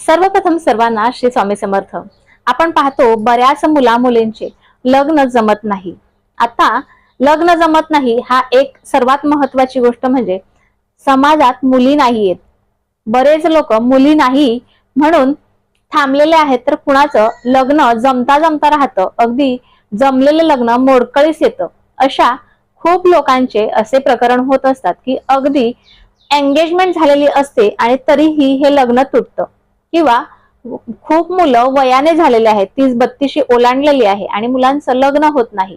सर्वप्रथम सर्वांना श्री स्वामी समर्थ. आपण पाहतो बऱ्याच मुला मुलींचे लग्न जमत नाही. आता लग्न जमत नाही हा एक सर्वात महत्वाची गोष्ट म्हणजे समाजात मुली नाहीयेत बरेच लोक मुली नाही म्हणून थांबलेले आहेत तर कुणाचं लग्न जमता जमता राहतं. अगदी जमलेलं लग्न मोडकळीस येतं. अशा खूप लोकांचे असे प्रकरण होत असतात की अगदी एंगेजमेंट झालेली असते आणि तरीही हे लग्न तुटतं. किंवा खूप मुलं वयाने झालेले आहेत तीस बत्तीशी ओलांडलेली आहे आणि मुलांचं लग्न होत नाही.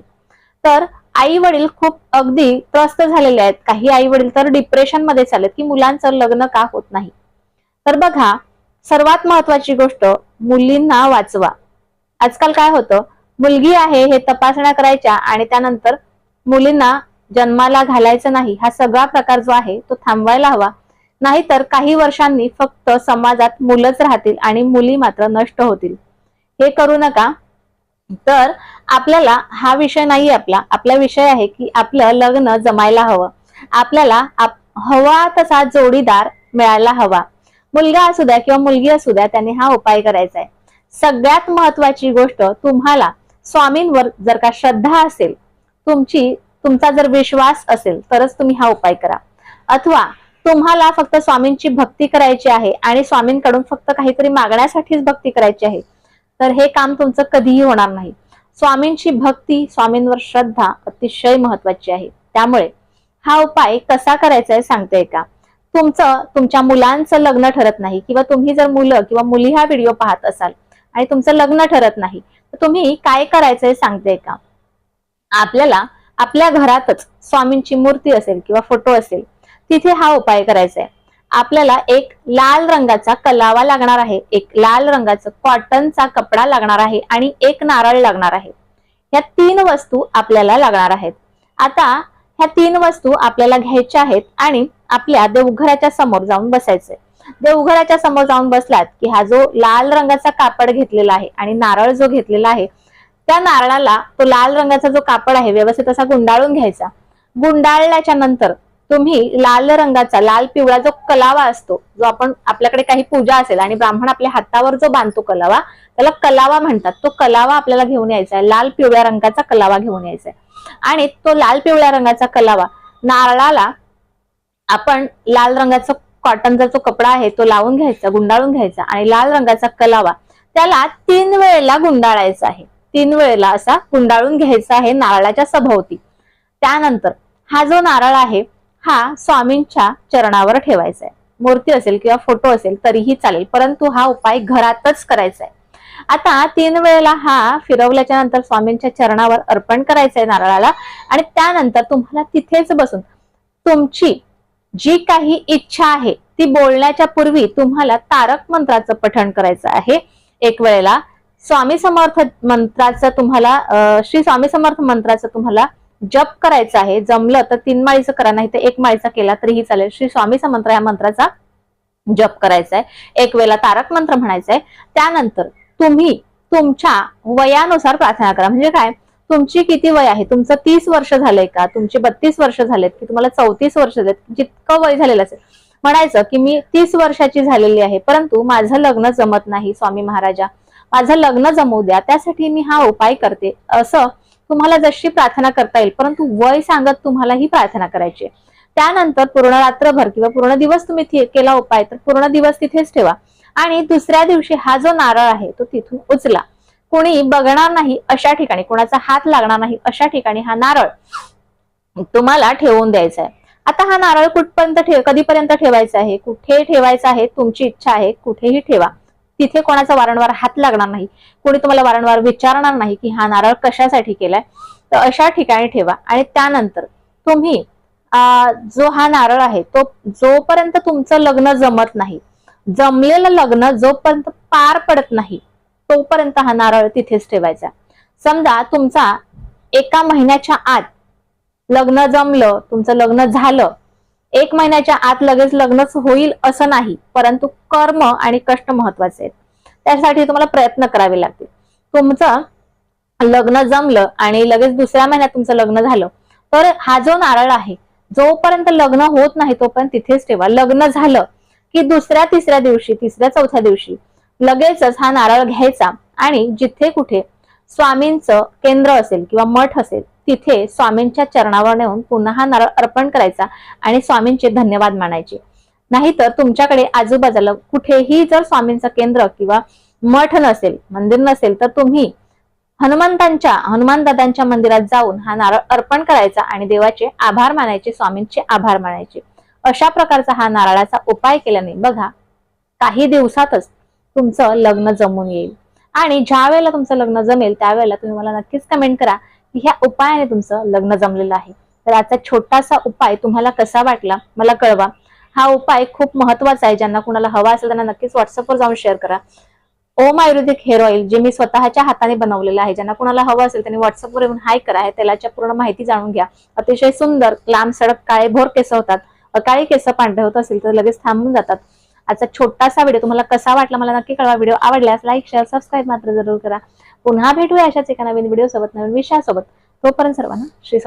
तर आई वडील खूप अगदी त्रस्त झालेले आहेत. काही आई वडील तर डिप्रेशनमध्ये चालत की मुलांचं लग्न का होत नाही. तर बघा सर्वात महत्वाची गोष्ट मुलींना वाचवा. आजकाल काय होतं मुलगी आहे हे तपासण्या करायच्या आणि त्यानंतर मुलींना जन्माला घालायचं नाही हा सगळा प्रकार जो आहे तो थांबवायला हवा. नाहीतर काही वर्षांनी फक्त समाजात मुलंच राहतील आणि मुली मात्र नष्ट होतील. हे करू नका. तर आपल्याला हा विषय नाही आपला. आपला विषय आहे की आपलं लग्न जमायला हवं. आपल्याला आप- हवा तसा जोडीदार मिळायला हवा. मुलगा असू द्या किंवा मुलगी असू द्या त्यांनी हा उपाय करायचा आहे सगळ्यात महत्वाची गोष्ट तुम्हाला स्वामींवर जर का श्रद्धा असेल तुमची तुमचा जर विश्वास असेल तरच तुम्ही हा उपाय करा. अथवा तुम्हाला फक्त स्वामींची भक्ती करायची आहे आणि स्वामींकडून फक्त काहीतरी मागण्यासाठीच भक्ती करायची आहे तर हे काम तुमचं कधीही होणार नाही. स्वामींची भक्ती स्वामींवर श्रद्धा अतिशय महत्वाची आहे. त्यामुळे हा उपाय कसा करायचा आहे सांगते का तुमचं तुमच्या मुलांचं लग्न ठरत नाही किंवा तुम्ही जर मुलं किंवा मुली हा व्हिडिओ पाहत असाल आणि तुमचं लग्न ठरत नाही तर तुम्ही काय करायचंय सांगते का आपल्याला आपल्या घरातच स्वामींची मूर्ती असेल किंवा फोटो असेल तिथे हा उपाय करायचा आहे आपल्याला एक लाल रंगाचा कलावा लागणार आहे. एक लाल रंगाचा कॉटनचा कपडा लागणार आहे आणि एक नारळ लागणार आहे. ह्या तीन वस्तू आपल्याला लागणार आहेत. आता ह्या तीन वस्तू आपल्याला घ्यायच्या आहेत आणि आपल्या देवघराच्या समोर जाऊन बसायचंय. देवघराच्या समोर जाऊन बसलात की हा जो लाल रंगाचा कापड घेतलेला आहे आणि नारळ जो घेतलेला आहे त्या नारळाला तो लाल रंगाचा जो कापड आहे व्यवस्थित असा गुंडाळून घ्यायचा. गुंडाळल्याच्या नंतर तुम्ही लाल रंगाचा लाल पिवळा जो कलावा असतो जो आपण आपल्याकडे काही पूजा असेल आणि ब्राह्मण आपल्या हातावर जो बांधतो कलावा त्याला कलावा म्हणतात. तो कलावा आपल्याला घेऊन यायचा आहे लाल पिवळ्या रंगाचा कलावा घेऊन यायचा आहे आणि तो लाल पिवळ्या रंगाचा कलावा नारळाला आपण लाल रंगाचा कॉटनचा जो कपडा आहे तो लावून घ्यायचा गुंडाळून घ्यायचा आणि लाल रंगाचा कलावा त्याला तीन वेळेला गुंडाळायचा आहे. तीन वेळेला असा गुंडाळून घ्यायचा आहे नारळाच्या सभोवती. त्यानंतर हा जो नारळ आहे हा स्वामींच्या चरणावर ठेवायचा आहे मूर्ती असेल किंवा फोटो असेल तरीही चालेल. परंतु हा उपाय घरातच करायचा आहे आता तीन वेळेला हा फिरवल्याच्या नंतर स्वामींच्या चरणावर अर्पण करायचंय नारळाला आणि त्यानंतर तुम्हाला तिथेच बसून तुमची जी काही इच्छा आहे ती बोलण्याच्या पूर्वी तुम्हाला तारक मंत्राचं पठण करायचं आहे. एक वेळेला स्वामी समर्थ मंत्राचं तुम्हाला श्री स्वामी समर्थ मंत्राचं तुम्हाला जप करायचा आहे जमलं तर तीन माळीचं करा नाही तर एक माळीचा केला तरीही चालेल. श्री स्वामी समंत्र या मंत्राचा जप करायचा आहे. एक वेळेला तारक मंत्र म्हणायचा आहे. त्यानंतर तुम्ही तुमच्या वयानुसार प्रार्थना करा. म्हणजे काय? तुमची किती वय आहे? तुमचं तीस वर्ष झालंय का? तुमचे बत्तीस वर्ष झालेत की तुम्हाला चौतीस वर्ष झालेत? जितकं वय झालेलं असेल. म्हणायचं की मी तीस वर्षाची झालेली आहे परंतु माझं लग्न जमत नाही स्वामी महाराजा. माझं लग्न जमवू द्या. त्यासाठी मी हा उपाय करते. असं तुम्हाला जशी प्रार्थना करता येईल परंतु वय सांगत तुम्हाला ही प्रार्थना करायची त्यानंतर पूर्ण रात्रभर किंवा पूर्ण दिवस तुम्ही केला उपाय तर पूर्ण दिवस तिथेच ठेवा. आणि दुसऱ्या दिवशी हा जो नारळ आहे तो तिथून उचला. कोणी बघणार नाही अशा ठिकाणी कोणाचा हात लागणार नाही अशा ठिकाणी हा नारळ तुम्हाला ठेवून द्यायचा आहे. आता हा नारळ कुठपर्यंत ठेव कधीपर्यंत ठेवायचा आहे? कुठे ठेवायचा आहे? तुमची इच्छा आहे कुठेही ठेवा. तिथे कोणाचा वारंवार हात लागणार नाही. कोणी तुम्हाला वारंवार विचारणार नाही की हा नारळ कशासाठी केलाय? तर अशा ठिकाणी ठेवा. आणि त्यानंतर तुम्ही आ, जो हा नारळ आहे तो जोपर्यंत तुमचं लग्न जमत नाही जमलेलं लग्न जोपर्यंत पार पडत नाही तोपर्यंत हा नारळ तिथेच ठेवायचा. समजा तुमचा एका महिन्याच्या आत लग्न जमलं तुमचं लग्न झालं एक महिन्याच्या आत लगेच लग्नच होईल असं नाही परंतु कर्म आणि कष्ट महत्त्वाचे आहेत. त्यासाठी तुम्हाला प्रयत्न करावे लागतील. तुमचं लग्न जमलं आणि लगेच दुसऱ्या महिन्यात तुमचं लग्न झालं तर हा जो नारळ आहे जोपर्यंत लग्न होत नाही तोपर्यंत तिथेच ठेवा. लग्न झालं की दुसऱ्या तिसऱ्या दिवशी तिसऱ्या चौथ्या दिवशी लगेचच हा नारळ घ्यायचा आणि जिथे कुठे स्वामींचं केंद्र असेल किंवा मठ असेल तिथे स्वामींच्या चरणावर नेऊन पुन्हा हा नारळ अर्पण करायचा आणि स्वामींचे धन्यवाद मानायचे. नाहीतर तुमच्याकडे आजूबाजूला कुठेही जर स्वामींचं केंद्र किंवा मठ नसेल मंदिर नसेल तर तुम्ही हनुमंतांच्या हनुमान दादांच्या मंदिरात जाऊन हा नारळ अर्पण करायचा आणि देवाचे आभार मानायचे स्वामींचे आभार मानायचे. अशा प्रकारचा हा नारळाचा उपाय केल्याने बघा काही दिवसातच तुमचं लग्न जमून येईल. आणि ज्या वेळेला तुमचं लग्न जमेल त्यावेळेला तुम्ही मला नक्कीच कमेंट करा. ह्या उपायाने तुमचं लग्न जमलेलं आहे. तर आजचा छोटासा उपाय तुम्हाला कसा वाटला मला कळवा. हा उपाय खूप महत्त्वाचा आहे. ज्यांना कुणाला हवा असेल त्यांना नक्कीच व्हॉट्सअपवर जाऊन शेअर करा. ओम आयुर्वेदिक हेअर ऑइल जे मी स्वतःच्या हाताने बनवलेलं आहे. ज्यांना कुणाला हवं असेल त्यांनी व्हॉट्सअपवर येऊन हाय करा. आहे तेलाच्या पूर्ण माहिती जाणून घ्या. अतिशय सुंदर लांब सडक काळे भोर केस होतात. अकाळी केस पांढरे होत असेल तर लगेच थांबून जातात. आजचा छोटासा व्हिडिओ तुम्हाला कसा वाटला मला नक्की कळवा. व्हिडिओ आवडल्यास लाईक शेअर सबस्क्राईब मात्र जरूर करा. पुन्हा भेटूया अशाच एका नवीन व्हिडिओ सोबत नवीन विषयासोबत. तोपर्यंत सर्वांना श्री